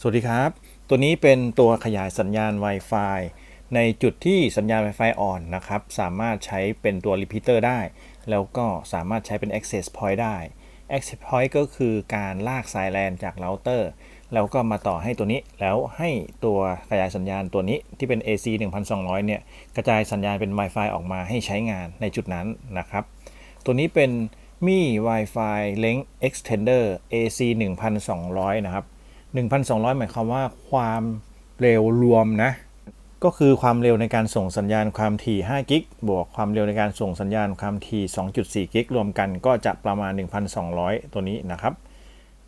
สวัสดีครับ ตัวนี้เป็นตัวขยายสัญญาณ Wi-Fi ในจุดที่สัญญาณ Wi-Fi อ่อนนะครับ สามารถใช้เป็นตัว repeater ได้ แล้วก็สามารถใช้เป็น access point ได้ access point ก็คือการลากสายแลนจากเราเตอร์แล้วก็มาต่อให้ตัวนี้ แล้วให้ตัวขยายสัญญาณตัวนี้ที่เป็น AC 1200 เนี่ย กระจายสัญญาณเป็น Wi-Fi ออกมาให้ใช้งานในจุดนั้นนะครับ ตัวนี้เป็นมี Wi-Fi Link Extender AC 1200 นะครับ 1,200 หมายความว่าความเร็วรวมนะ ก็คือความเร็วในการส่งสัญญาณความถี่5กิกบวกความเร็วในการส่งสัญญาณความถี่2.4กิกรวมกันก็จะประมาณ 1,200 ตัวนี้นะครับ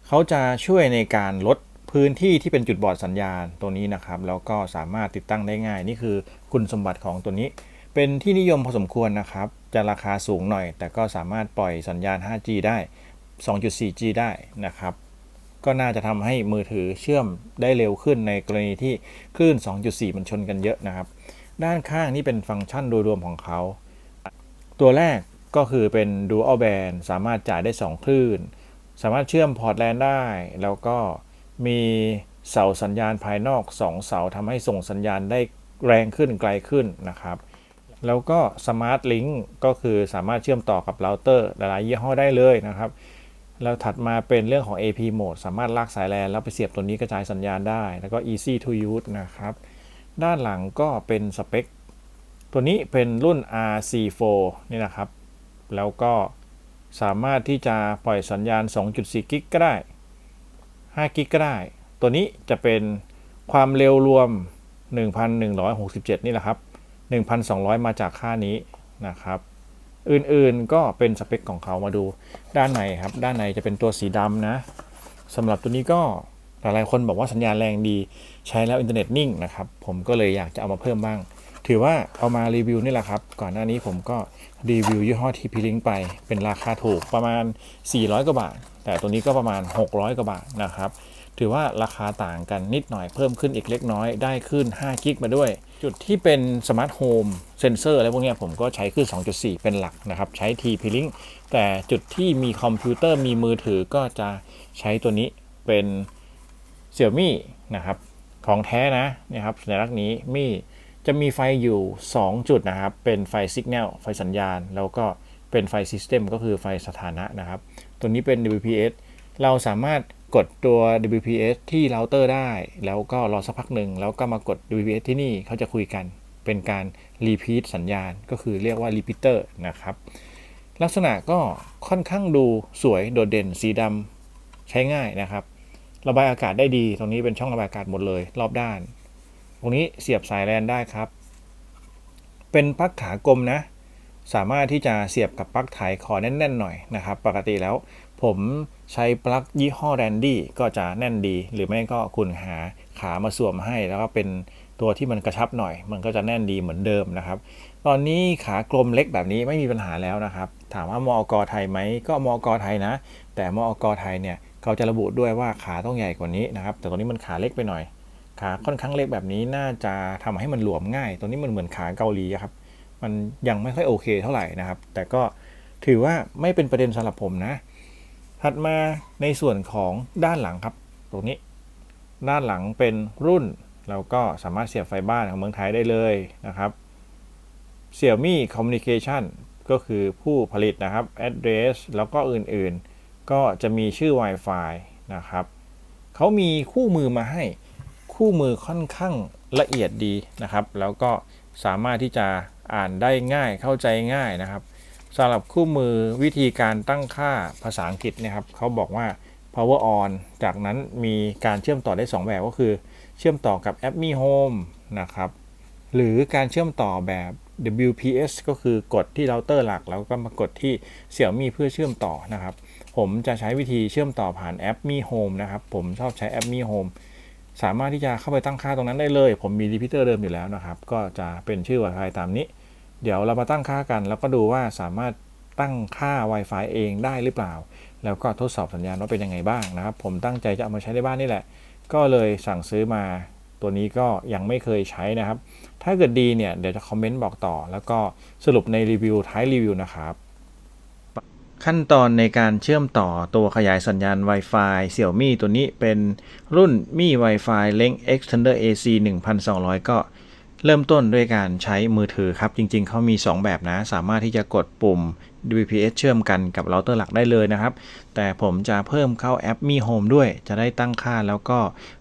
เขาจะช่วยในการลดพื้นที่ที่เป็นจุดบอดสัญญาณตัวนี้นะครับ แล้วก็สามารถติดตั้งได้ง่าย นี่คือคุณสมบัติของตัวนี้ เป็นที่นิยมพอสมควรนะครับ จะราคาสูงหน่อย แต่ก็สามารถปล่อยสัญญาณ 5G ได้ 2.4G ได้นะครับ ก็น่าจะทำให้มือถือเชื่อมได้เร็วขึ้นในกรณีที่คลื่น 2.4 มันชนกันเยอะนะครับ ด้านข้างนี่เป็นฟังก์ชันโดยรวมของเขา ตัวแรกก็คือเป็น Dual Band สามารถจ่ายได้ 2 คลื่น สามารถเชื่อมพอร์ตแลนได้ แล้วก็มีเสาสัญญาณภายนอก 2 เสาทำให้ส่งสัญญาณได้แรงขึ้นไกลขึ้นนะครับ แล้วก็ Smart Link ก็คือสามารถเชื่อมต่อกับเราเตอร์หลายๆยี่ห้อได้เลยนะครับ แล้วถัดมาเป็นเรื่องของ AP mode สามารถลากสายแลนแล้วไปเสียบตัวนี้กระจายสัญญาณได้ แล้วก็ easy to use นะครับ ด้านหลังก็เป็นสเปค ตัวนี้เป็นรุ่น RC4 นี่นะครับ แล้วก็สามารถที่จะปล่อยสัญญาณ 2.4 กิกก็ได้ 5 กิกก็ได้ ตัวนี้จะเป็นความเร็วรวม 1,167 นี่แหละครับ 1,200 มาจากค่านี้นะครับ อื่นๆก็เป็นสเปคของเขามาดูด้านในครับ ด้านในจะเป็นตัวสีดำนะสำหรับตัวนี้ก็หลายๆคนบอกว่าสัญญาณแรงดีใช้แล้วอินเทอร์เน็ตนิ่งนะครับ ผมก็เลยอยากจะเอามาเพิ่มบ้าง ถือว่าเอามารีวิวนี่แหละครับ ก่อนหน้านี้ผมก็รีวิวยี่ห้อ TP Link ไป เป็นราคาถูกประมาณ 400 กว่าบาท แต่ตัวนี้ก็ประมาณ 600 กว่าบาทนะครับ ถือว่าราคาต่างกันนิดหน่อยเพิ่มขึ้นอีกเล็กน้อยได้ขึ้น5กิกมาด้วย จุดที่เป็นสมาร์ทโฮมเซนเซอร์อะไรพวกนี้ผมก็ใช้ขึ้น 2.4 เป็นหลักนะครับ ใช้ TP Link แต่จุดที่มีคอมพิวเตอร์มีมือถือก็จะใช้ตัวนี้เป็นเสี่ยมี่นะครับของแท้นะนะครับสัญลักษณ์นี้มีจะมีไฟอยู่ 2 จุดนะครับ เป็นไฟสัญญาณไฟสัญญาณ แล้วก็เป็นไฟ System ก็คือไฟสถานะนะครับ ตัวนี้เป็น WPS เราสามารถ กดตัว WPS ที่เราเตอร์ได้ แล้วก็รอสักพักหนึ่งแล้วก็มากด WPS ที่นี่เขาจะคุยกัน เป็นการ repeat สัญญาณ ก็คือเรียกว่า repeater นะครับ ลักษณะก็ค่อนข้างดูสวยโดดเด่นสีดำใช้ง่ายนะครับ ระบายอากาศได้ดี ตรงนี้เป็นช่องระบายอากาศหมดเลย รอบด้าน ตรงนี้เสียบสายแลนได้ครับ เป็นปลั๊กขากลมนะ สามารถที่จะเสียบกับปลั๊กไถคอแน่นๆหน่อยนะครับ ปกติแล้ว ผมใช้ปลั๊กยี่ห้อแรนดี้ก็จะแน่นดี หรือไม่ก็คุณหาขามาสวมให้ แล้วก็เป็นตัวที่มันกระชับหน่อย มันก็จะแน่นดีเหมือนเดิมนะครับ ตอนนี้ขากลมเล็กแบบนี้ไม่มีปัญหาแล้วนะครับ ถามว่ามอกไทยไหมก็มอกไทยนะ แต่มอกไทยเนี่ยเขาจะระบุด้วยว่าขาต้องใหญ่กว่านี้นะครับ แต่ตัวนี้มันขาเล็กไปหน่อย ขาค่อนข้างเล็กแบบนี้น่าจะทำให้มันหลวมง่าย ตัวนี้มันเหมือนขาเกาหลีครับ มันยังไม่ค่อยโอเคเท่าไหร่นะครับ แต่ก็ถือว่าไม่เป็นประเด็นสำหรับผมนะ ถัดมาในส่วนของด้านหลังครับ ตรงนี้ ด้านหลังเป็นรุ่น เราก็สามารถเสียบไฟบ้านของเมืองไทยได้เลยนะครับ Xiaomi Communication ก็คือผู้ผลิตนะครับ address แล้วก็อื่นๆ ก็จะมีชื่อ Wi-Fi นะครับเขามีคู่มือมาให้คู่มือค่อนข้างละเอียดดีนะครับ แล้วก็สามารถที่จะอ่านได้ง่ายเข้าใจง่ายนะครับ สำหรับคู่มือวิธีการตั้งค่าภาษาอังกฤษนะครับเขาบอกว่า power on จากนั้นมีการเชื่อมต่อได้ 2 แบบก็คือ เชื่อมต่อกับแอป Mi Home นะครับ หรือการเชื่อมต่อแบบ WPS ก็คือกดที่เราเตอร์หลัก แล้วก็มากดที่ Xiaomi เพื่อเชื่อมต่อนะครับ ผมจะใช้วิธีเชื่อมต่อผ่านแอป Mi Home นะครับ ผมชอบใช้แอป Mi Home สามารถที่จะเข้าไปตั้งค่าตรงนั้นได้เลย ผมมีรีพิเตอร์เดิมอยู่แล้วนะครับ ก็จะเป็นชื่อ Wi-Fi ตามนี้ เดี๋ยวเรามาตั้งค่ากัน แล้วก็ดูว่าสามารถตั้งค่า Wi-Fi เองได้หรือเปล่า แล้วก็ทดสอบสัญญาณว่าเป็นยังไงบ้างนะครับ ผมตั้งใจจะเอามาใช้ในบ้านนี่แหละ ก็เลยสั่งซื้อมาตัวนี้ก็ยังไม่เคยใช้นะครับ ถ้าเกิดดีเนี่ยเดี๋ยวจะคอมเมนต์บอกต่อ แล้วก็สรุปในรีวิวท้ายรีวิวนะครับขั้นตอนในการเชื่อมต่อตัวขยายสัญญาณ Wi-Fi Xiaomi ตัวนี้เป็นรุ่น Mi Wi-Fi Link Extender AC 1200 ก็ เริ่มต้นด้วยการใช้มือถือครับ จริงๆ เขามี 2 แบบนะ สามารถที่จะกดปุ่ม DVPS เชื่อมกันกับเราเตอร์หลักได้เลยนะครับ แต่ผมจะเพิ่มเข้าแอป Mi Home ด้วย จะได้ตั้งค่าแล้วก็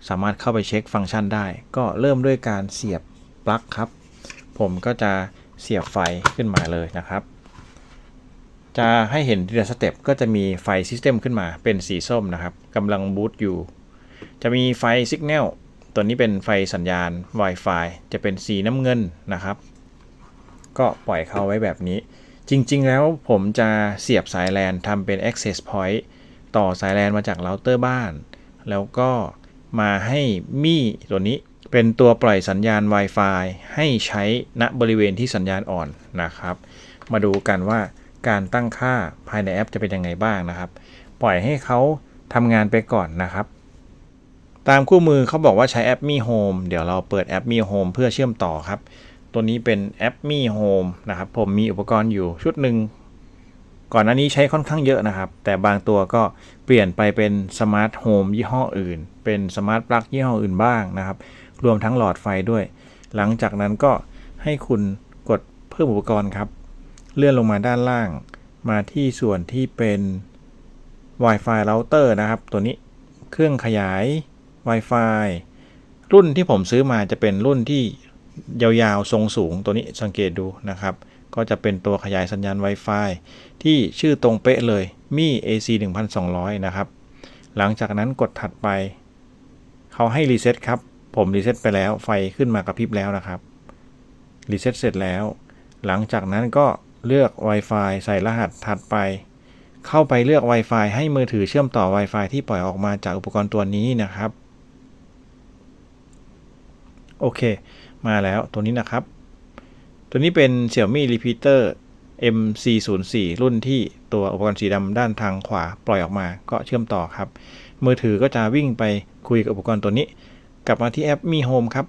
สามารถเข้าไปเช็คฟังก์ชันได้ ก็เริ่มด้วยการเสียบปลั๊กครับ ผมก็จะเสียบไฟขึ้นมาเลยนะครับ จะให้เห็นทีละสเต็ปก็จะมีไฟซิสเต็มขึ้นมาเป็นสีส้มนะครับกำลังบูตอยู่ จะมีไฟสัญญาณ ตัวนี้เป็นไฟสัญญาณ Wi-Fi จะเป็นสีน้ำเงินนะครับ ก็ปล่อยเข้าไว้แบบนี้ จริง ๆ แล้วผมจะเสียบสายแลนทำเป็น access point ต่อสายแลนมาจากเราเตอร์บ้าน แล้วก็มาให้มี่ตัวนี้เป็นตัวปล่อยสัญญาณ Wi-Fi ให้ใช้ณบริเวณที่สัญญาณอ่อนนะครับ มาดูกันว่าการตั้งค่าภายในแอปจะเป็นยังไงบ้างนะครับ ปล่อยให้เขาทำงานไปก่อนนะครับ ตามคู่มือเขาบอกว่าใช้แอป Mi Home เดี๋ยวเราเปิดแอป Mi Home เพื่อเชื่อมต่อครับ ตัวนี้เป็นแอป Mi Home นะครับ ผมมีอุปกรณ์อยู่ชุดหนึ่งก่อนหน้านี้ใช้ค่อนข้างเยอะนะครับ แต่บางตัวก็เปลี่ยนไปเป็นสมาร์ทโฮมยี่ห้ออื่น เป็นสมาร์ทปลั๊กยี่ห้ออื่นบ้างนะครับ รวมทั้งหลอดไฟด้วย หลังจากนั้นก็ให้คุณกดเพิ่มอุปกรณ์ครับ เลื่อนลงมาด้านล่าง มาที่ส่วนที่เป็น Wi-Fi router นะครับ ตัวนี้เครื่องขยาย Wi-Fi รุ่นที่ผมซื้อมาจะเป็นรุ่นที่ยาวๆ ทรงสูงตัวนี้สังเกตดูนะครับ ก็จะเป็นตัวขยายสัญญาณ Wi-Fi ที่ชื่อตรงเป๊ะเลย Mi AC 1200 นะครับ หลังจากนั้นกดถัดไป เขาให้รีเซ็ตครับ ผมรีเซ็ตไปแล้วไฟขึ้นมากระพริบแล้วนะครับ รีเซ็ตเสร็จแล้ว หลังจากนั้นก็เลือก Wi-Fi ใส่รหัสถัดไป เข้าไปเลือก Wi-Fi ให้มือถือเชื่อมต่อ Wi-Fi ที่ปล่อยออกมาจากอุปกรณ์ตัวนี้นะครับ โอเค มาแล้วตัวนี้นะครับ ตัวนี้เป็น Xiaomi Repeater MC04 รุ่นที่ตัวอุปกรณ์สีดำด้านทางขวาปล่อยออกมาก็เชื่อมต่อครับ มือถือก็จะวิ่งไปคุยกับอุปกรณ์ตัวนี้ กลับมาที่แอป Mi Home ครับ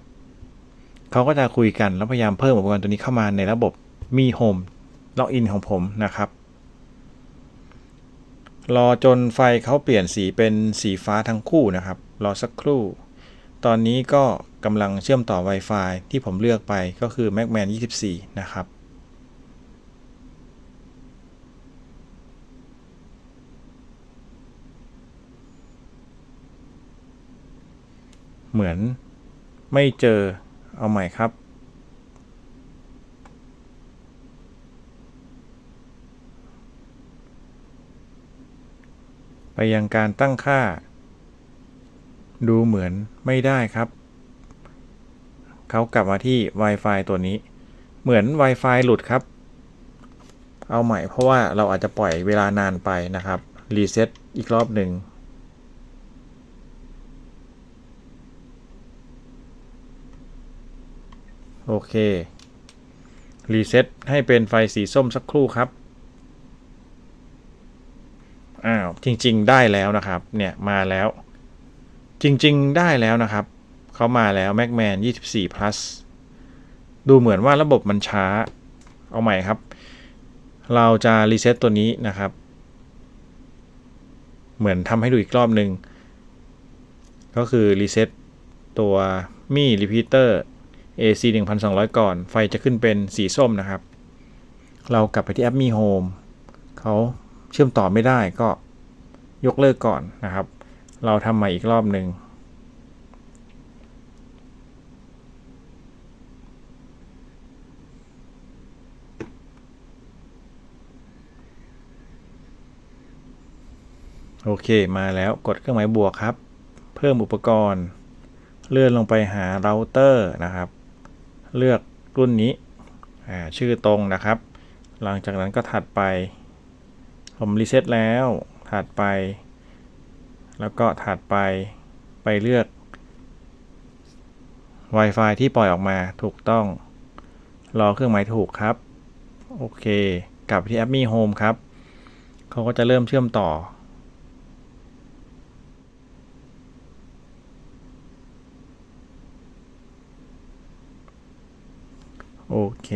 เขาก็จะคุยกันแล้วพยายามเพิ่มอุปกรณ์ตัวนี้เข้ามาในระบบ Mi Home ล็อกอินของผมนะครับ รอจนไฟเขาเปลี่ยนสีเป็นสีฟ้าทั้งคู่นะครับ รอสักครู่ ตอนนี้ก็กำลังเชื่อมต่อ Wi-Fi ที่ผมเลือกไปก็คือ MacMan 24 นะครับ เหมือนไม่เจอเอาใหม่ครับไปยังการตั้งค่า ดูเหมือนไม่ได้ครับ เขากลับมาที่ Wi-Fi ตัวนี้ เหมือน Wi-Fi หลุดครับ เอาใหม่เพราะว่าเราอาจจะปล่อยเวลานานไปนะครับ รีเซ็ตอีกรอบหนึ่งโอเค รีเซ็ตให้เป็นไฟสีส้มสักครู่ครับ อ้าว จริง ๆ ได้แล้วนะครับ เนี่ย มาแล้ว จริง ๆ ได้แล้วนะครับ เขามาแล้ว MacMan 24 plus ดูเหมือนว่าระบบมันช้า เอาใหม่ครับ เราจะรีเซ็ตตัวนี้นะครับ เหมือนทำให้ดูอีกรอบหนึ่ง ก็คือรีเซ็ตตัว Mi Repeater AC 1200 ก่อน ไฟจะขึ้นเป็นสีส้มนะครับ เรากลับไปที่แอป Mi Home เขาเชื่อมต่อไม่ได้ก็ยกเลิกก่อนนะครับ เราทำใหม่อีกรอบหนึ่งโอเคมาแล้วกดเครื่องหมายบวกครับ เพิ่มอุปกรณ์ เลื่อนลงไปหาเราเตอร์นะครับ เลือกรุ่นนี้ชื่อตรงนะครับ หลังจากนั้นก็ถัดไป ผมรีเซ็ตแล้วถัดไป แล้วก็ถัดไปไปเลือก Wi-Fi ที่ปล่อยออกมาถูกต้อง รอเครื่องหมายถูกครับ โอเค กลับที่แอป Mi Home ครับ เขาก็จะเริ่มเชื่อมต่อ โอเค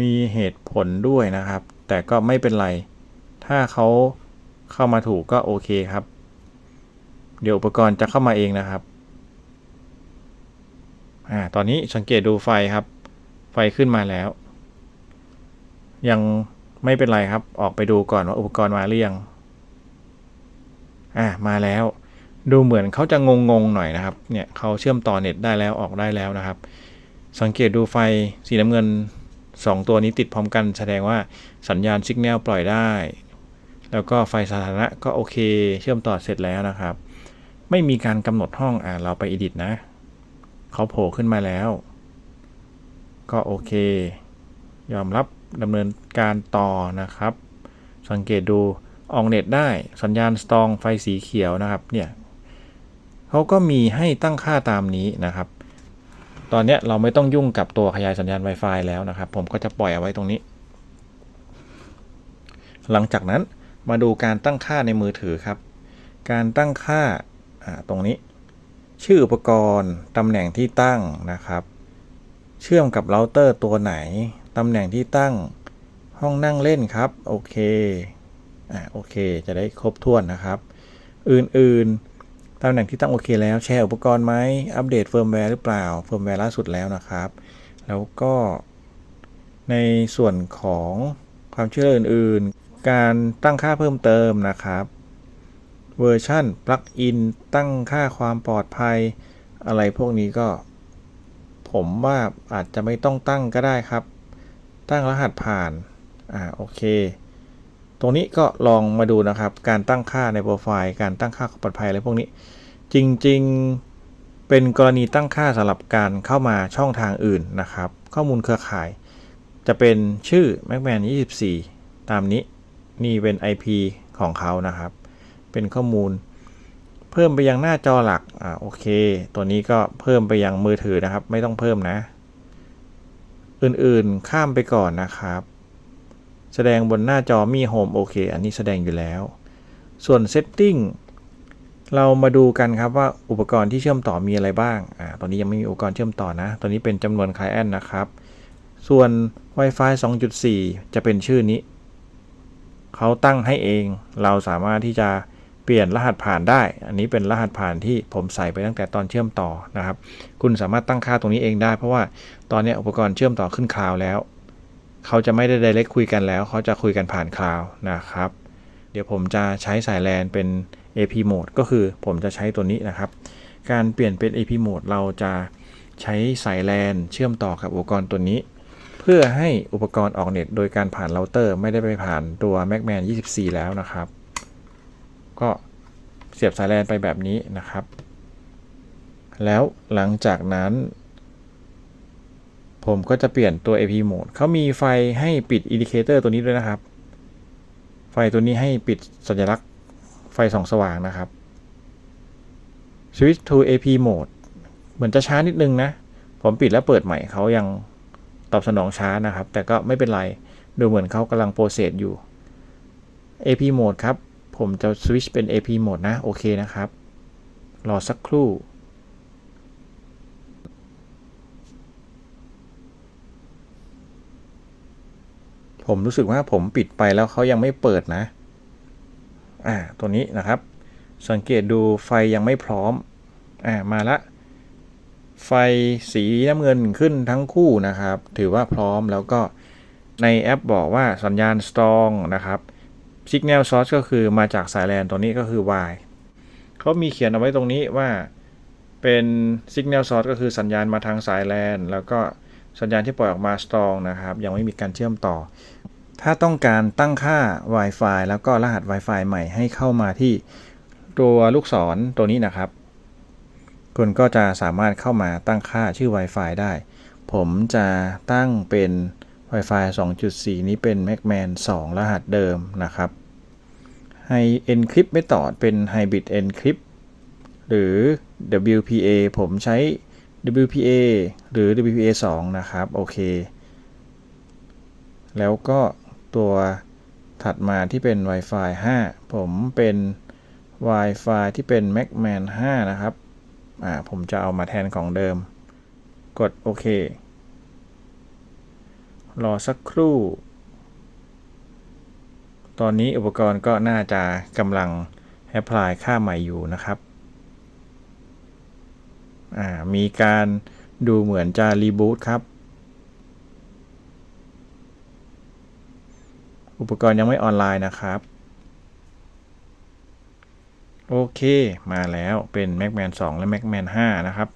มีเหตุผลด้วยนะครับ แต่ก็ไม่เป็นไร ถ้าเขา เข้ามาถูกก็โอเคครับ เดี๋ยวอุปกรณ์จะเข้ามาเองนะครับอ่าตอนนี้สังเกตดูไฟครับ ไฟขึ้นมาแล้ว ยังไม่เป็นไรครับ ออกไปดูก่อนว่าอุปกรณ์มาหรือยังอ่ามาแล้ว ดูเหมือนเขาจะงงๆหน่อยนะครับ เนี่ยเขาเชื่อมต่อเน็ตได้แล้วออกได้แล้วนะครับ สังเกตดูไฟสีน้ำเงิน 2 ตัวนี้ติดพร้อมกันแสดงว่าสัญญาณสัญญาณปล่อยได้ แล้วก็ไฟสาธารณะก็โอเค เชื่อมต่อเสร็จแล้วนะครับ ไม่มีการกำหนดห้องอ่าเราไป edit นะเขาโผล่ขึ้นมาแล้ว ก็โอเค ยอมรับดำเนินการต่อนะครับ สังเกตดูออกเน็ตได้สัญญาณสตองไฟสีเขียวนะครับเนี่ยเขาก็มีให้ตั้งค่าตามนี้นะครับ ตอนนี้เราไม่ต้องยุ่งกับตัวขยายสัญญาณ Wi-Fi แล้วนะครับ ผมก็จะปล่อยเอาไว้ตรงนี้ หลังจากนั้น มาดูการตั้งค่าในมือถือครับ การตั้งค่าตรงนี้ ชื่ออุปกรณ์ ตำแหน่งที่ตั้งนะครับ เชื่อมกับเราเตอร์ตัวไหน ตำแหน่งที่ตั้งห้องนั่งเล่นครับ โอเคอ่าโอเค จะได้ครบถ้วนนะครับ อื่นๆ ตำแหน่งที่ตั้งโอเคแล้ว แชร์อุปกรณ์ไหมอัปเดตเฟิร์มแวร์หรือเปล่า เฟิร์มแวร์ล่าสุดแล้วนะครับ แล้วก็ในส่วนของความเหลืออื่นๆ การตั้งค่าเพิ่มเติมนะครับเวอร์ชันปลั๊กอินตั้งค่าความปลอดภัย อะไรพวกนี้ก็ ผมว่าอาจจะไม่ต้องตั้งก็ได้ครับ ตั้งรหัสผ่านอ่าโอเค ตรงนี้ก็ลองมาดูนะครับ การตั้งค่าในโปรไฟล์การตั้งค่าความปลอดภัยอะไรพวกนี้ จริงๆเป็นกรณีตั้งค่าสำหรับการเข้ามาช่องทางอื่นนะครับ ข้อมูลเครือข่าย จะเป็นชื่อ macman 24 ตามนี้ นี่เป็น IP ของเขานะครับ เป็นข้อมูล เพิ่มไปยังหน้าจอหลัก อ่าโอเค ตัวนี้ก็เพิ่มไปยังมือถือนะครับ ไม่ต้องเพิ่มนะ อื่นๆข้ามไปก่อนนะครับ แสดงบนหน้าจอมีโฮมโอเค อันนี้แสดงอยู่แล้ว ส่วน Setting เรามาดูกันครับว่าอุปกรณ์ที่เชื่อมต่อมีอะไรบ้าง อ่า ตอนนี้ยังไม่มีอุปกรณ์เชื่อมต่อนะ ตอนนี้เป็นจำนวน Client นะครับ ส่วน Wi-Fi 2.4 จะเป็นชื่อนี้ เขาตั้งให้เอง เราสามารถที่จะเปลี่ยนรหัสผ่านได้ อันนี้เป็นรหัสผ่านที่ผมใส่ไปตั้งแต่ตอนเชื่อมต่อนะครับ คุณสามารถตั้งค่าตรงนี้เองได้ เพราะว่าตอนนี้อุปกรณ์เชื่อมต่อขึ้นคลาวแล้ว เขาจะไม่ได้ direct คุยกันแล้ว เขาจะคุยกันผ่านคลาวนะครับ เดี๋ยวผมจะใช้สายแลนเป็น AP mode ก็คือผมจะใช้ตัวนี้นะครับ การเปลี่ยนเป็น AP mode เราจะใช้สายแลนเชื่อมต่อกับอุปกรณ์ตัวนี้ พื่อให้อุปกรณ์ออกเน็ตโดยการผ่านเราเตอร์ไม่ได้ไปผ่านตัว Macman 24 แล้วนะครับ ก็เสียบสายแลนไปแบบนี้นะครับ แล้วหลังจากนั้น ผมก็จะเปลี่ยนตัว AP mode เขามีไฟให้ปิดอินดิเคเตอร์ตัวนี้ด้วยนะครับ ไฟตัวนี้ให้ปิดสัญลักษณ์ไฟส่องสว่างนะครับ Switch to AP mode เหมือนจะช้านิดนึงนะ ผมปิดแล้วเปิดใหม่เขายัง อบสนองช้านะครับ แต่ก็ไม่เป็นไร ดูเหมือนเขากำลังโปรเซสอยู่ AP mode ครับ ผมจะสวิชเป็น AP mode นะ โอเคนะครับ รอสักครู่ ผมรู้สึกว่าผมปิดไปแล้วเขายังไม่เปิดนะ อ่า ตัวนี้นะครับ สังเกตดูไฟยังไม่พร้อม อ่า มาละ ไฟสีน้ำเงินขึ้นทั้งคู่นะครับ ถือว่าพร้อมแล้วก็ในแอปบอกว่าสัญญาณ strong นะครับ signal source ก็คือมาจากสายแลนตัวนี้ก็คือ Y เขามีเขียนเอาไว้ตรงนี้ว่าเป็น signal source ก็คือสัญญาณมาทางสายแลนแล้วก็สัญญาณที่ปล่อยออกมา strong นะครับ ยังไม่มีการเชื่อมต่อ ถ้าต้องการตั้งค่า Wi-Fi แล้วก็รหัส Wi-Fi ใหม่ให้เข้ามาที่ตัวลูกศรตัวนี้นะครับ คุณก็จะสามารถเข้ามาตั้งค่าชื่อ Wi-Fi ได้ ผมจะตั้งเป็น Wi-Fi 2.4 นี้เป็น MacMan 2 รหัสเดิมนะครับ ให้ Encrypt Method เป็น Hybrid Encrypt หรือ WPA ผมใช้ WPA หรือ WPA 2 นะครับ โอเค แล้วก็ตัวถัดมาที่เป็น Wi-Fi 5 ผมเป็น Wi-Fi ที่เป็น MacMan 5 นะครับ อ่าผมจะเอามาแทนของเดิม กดโอเค รอสักครู่ ตอนนี้อุปกรณ์ก็น่าจะกำลังแอพพลายค่าใหม่อยู่นะครับอ่ามีการดูเหมือนจะรีบูตครับ อุปกรณ์ยังไม่ออนไลน์นะครับ โอเค มาแล้วเป็น Macman 2 และ Macman 5 นะครับ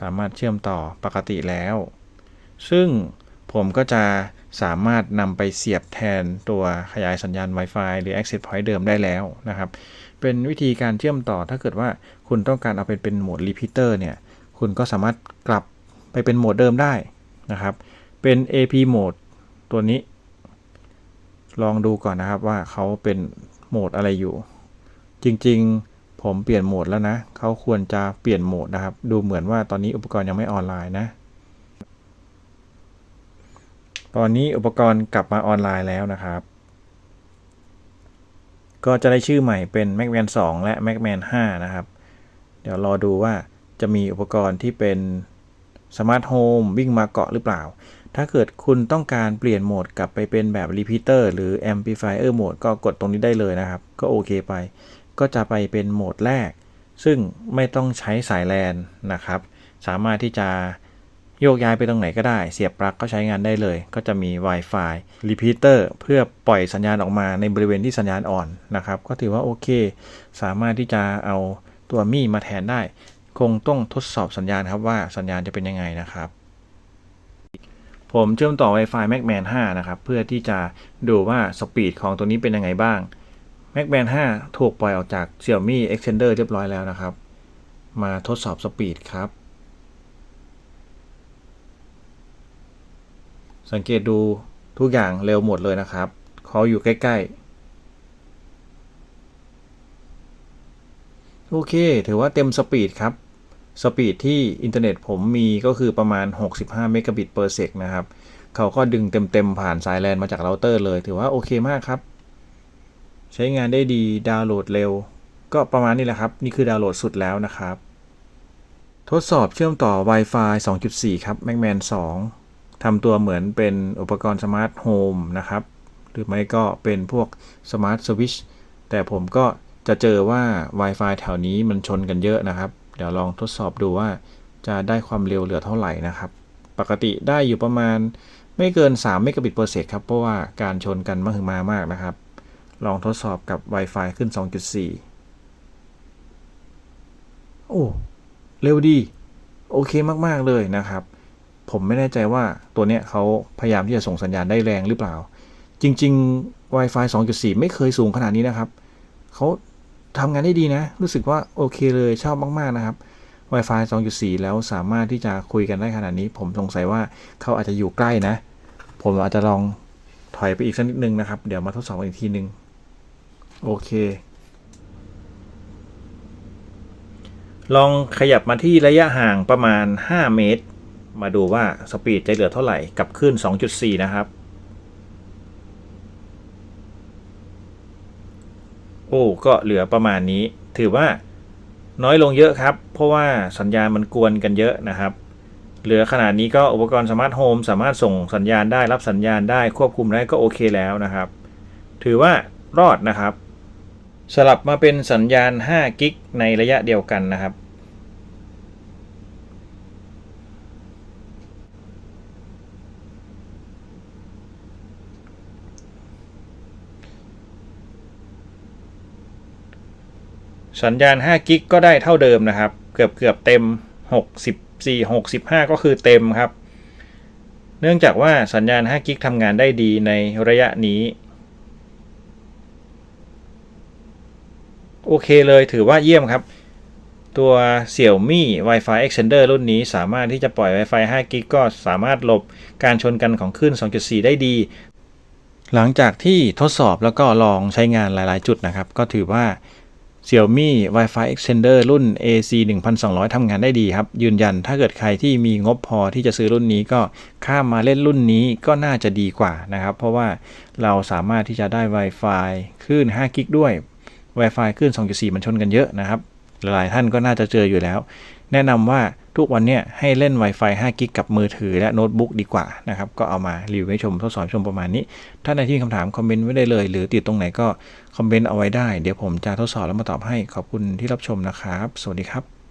สามารถเชื่อมต่อปกติแล้ว ซึ่งผมก็จะสามารถนำไปเสียบแทนตัวขยายสัญญาณ Wi-Fi หรือ Access Point เดิมได้แล้วนะครับ เป็นวิธีการเชื่อมต่อถ้าเกิดว่าคุณต้องการเอาเป็นเป็นโหมด repeater เนี่ย คุณก็สามารถกลับไปเป็นโหมดเดิมได้นะครับ เป็น AP โหมดตัวนี้ ลองดูก่อนนะครับว่าเขาเป็นโหมดอะไรอยู่ จริงๆ ผมเปลี่ยนโหมดแล้วนะ เขาควรจะเปลี่ยนโหมดนะครับ ดูเหมือนว่าตอนนี้อุปกรณ์ยังไม่ออนไลน์นะ ตอนนี้อุปกรณ์กลับมาออนไลน์แล้วนะครับ ก็จะได้ชื่อใหม่เป็น Macman 2 และ Macman 5 นะครับ เดี๋ยวรอดูว่าจะมีอุปกรณ์ที่เป็นสมาร์ทโฮมวิ่งมาเกาะหรือเปล่า ถ้าเกิดคุณต้องการเปลี่ยนโหมดกลับไปเป็นแบบ Repeater หรือ Amplifier โหมดก็กดตรงนี้ได้เลยนะครับ ก็โอเคไป ก็จะไปเป็นโหมดแรก ซึ่งไม่ต้องใช้สายแลนนะครับ สามารถที่จะโยกย้ายไปตรงไหนก็ได้ เสียบปลั๊กก็ใช้งานได้เลย ก็จะมี Wi-Fi Repeater เพื่อปล่อยสัญญาณออกมาในบริเวณที่สัญญาณอ่อนนะครับ ก็ถือว่าโอเค สามารถที่จะเอาตัวมี่มาแทนได้ คงต้องทดสอบสัญญาณครับว่าสัญญาณจะเป็นยังไงนะครับ ผมเชื่อมต่อ Wi-Fi Macman 5 นะครับ เพื่อที่จะดูว่าสปีดของตัวนี้เป็นยังไงบ้าง Macman 5ถูกปล่อยออกจาก Xiaomi Extender เรียบร้อยแล้วนะครับ มาทดสอบสปีดครับ สังเกตดูทุกอย่างเร็วหมดเลยนะครับเขาอยู่ใกล้ ๆ โอเค ถือว่าเต็มสปีดครับ สปีดที่อินเทอร์เน็ตผมมีก็คือประมาณ 65 เมกะบิตเปอร์เซกนะครับ เขาก็ดึงเต็ม ๆ ผ่านสายแลนมาจากเราเตอร์เลย ถือว่าโอเคมากครับ ใช้งานได้ดีดาวน์โหลดเร็ว ก็ประมาณนี้แหละครับ นี่คือดาวน์โหลดสุดแล้วนะครับ ทดสอบเชื่อมต่อ Wi-Fi 2.4 ครับ Macman 2ทำตัวเหมือนเป็นอุปกรณ์สมาร์ทโฮมนะครับ หรือไม่ก็เป็นพวกสมาร์ทสวิชแต่ผมก็จะเจอว่า Wi-Fi แถวนี้มันชนกันเยอะนะครับ เดี๋ยวลองทดสอบดูว่าจะได้ความเร็วเหลือเท่าไหร่นะครับ ปกติได้อยู่ประมาณไม่เกิน 3 เมกะบิตเปอร์เซกครับ เพราะว่าการชนกันมหึมามากนะครับ ลองทดสอบกับ Wi-Fi ขึ้น 2.4 โอ้ เร็วดี โอเคมาก ๆ เลยนะครับ ผมไม่แน่ใจว่าตัวเนี้ยเขาพยายามที่จะส่งสัญญาณได้แรงหรือเปล่า จริง ๆ Wi-Fi 2.4 ไม่เคยสูงขนาดนี้นะครับ เขาทำงานได้ดีนะ รู้สึกว่าโอเคเลยชอบมาก ๆ นะครับ Wi-Fi 2.4 แล้วสามารถที่จะคุยกันได้ขนาดนี้ ผมสงสัยว่าเขาอาจจะอยู่ใกล้นะ ผมอาจจะลองถอยไปอีกสักนิดนึงนะครับ เดี๋ยวมาทดสอบอีกทีนึง โอเค ลองขยับมาที่ระยะห่างประมาณ 5 เมตร มาดูว่าสปีดจะเหลือเท่าไหร่กับคลื่น 2.4 นะครับ โอ้ก็เหลือประมาณนี้ ถือว่าน้อยลงเยอะครับ เพราะว่าสัญญาณมันกวนกันเยอะนะครับ เหลือขนาดนี้ก็อุปกรณ์สมาร์ทโฮมสามารถส่งสัญญาณได้รับสัญญาณได้ควบคุมได้ก็โอเคแล้วนะครับ ถือว่ารอดนะครับ สลับมาเป็นสัญญาณ 5 กิกในระยะเดียวกันนะครับ สัญญาณ 5 กิกก็ได้เท่าเดิมนะครับ เกือบเกือบเต็ม 64 65 ก็คือเต็มครับ เนื่องจากว่าสัญญาณ 5 กิกทำงานได้ดีในระยะนี้ โอเคเลยถือว่าเยี่ยมครับ ตัว Xiaomi Wi-Fi Extender รุ่นนี้สามารถที่จะปล่อย Wi-Fi 5 g ิกก็สามารถหลบการชนกันของคลื่น 2.4 ได้ดี หลังจากที่ทดสอบแล้วก็ลองใช้งานหลาย ๆ จุดนะครับ ก็ถือว่า Xiaomi Wi-Fi Extender รุ่น AC 1200ทำงานได้ดีครับ ยืนยันถ้าเกิดใครที่มีงบพอที่จะซื้อรุ่นนี้ก็ข้ามมาเล่นรุ่นนี้ก็น่าจะดีกว่านะครับ เพราะว่าเราสามารถที่จะได้ Wi-Fi คลื่น5 g ิกด้วย Wi-Fi คลื่น2.4 มันชนกันเยอะนะครับ หลายๆท่านก็น่าจะเจออยู่แล้ว แนะนำว่าทุกวันเนี้ยให้เล่น Wi-Fi 5 กิกกับมือถือและโน้ตบุ๊กดีกว่านะครับ ก็เอามารีวิวให้ชมทดสอบชมประมาณนี้ ถ้าในที่มีคำถามคอมเมนต์ไว้ได้เลย หรือติดตรงไหนก็คอมเมนต์เอาไว้ได้ เดี๋ยวผมจะทดสอบแล้วมาตอบให้ ขอบคุณที่รับชมนะครับ สวัสดีครับ